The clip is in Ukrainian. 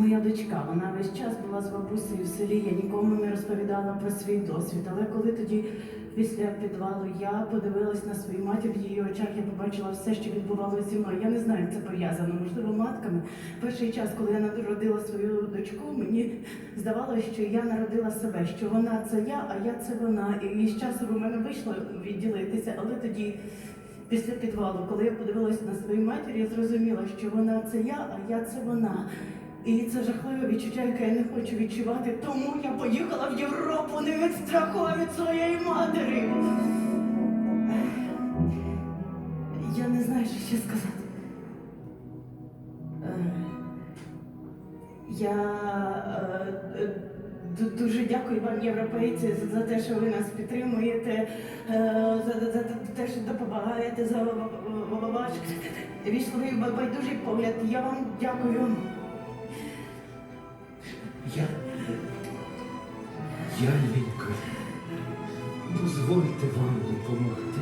Моя дочка, вона весь час була з бабусею в селі, я нікому не розповідала про свій досвід. Але коли тоді, після підвалу, я подивилась на свою матір, в її очах я побачила все, що відбувалося зі мною. Я не знаю, як це пов'язано, можливо, матками. Перший час, коли я народила свою дочку, мені здавалося, що я народила себе, що вона це я, а я це вона. І з часом у мене вийшло відділитися, але тоді. Після підвалу, коли я подивилась на свою матір, я зрозуміла, що вона це я, а я це вона. І це жахливе відчуття, яке я не хочу відчувати. Тому я поїхала в Європу не від страху, а від своєї матері. Я не знаю, що ще сказати. Е, Я е, е, ду- дуже дякую вам, європейці, за- те, що ви нас підтримуєте, е, за, те, що допомагаєте, за ва- ва- ваш військовий байдужий погляд. Я вам дякую. Я. Я лікар. Дозвольте вам допомогти.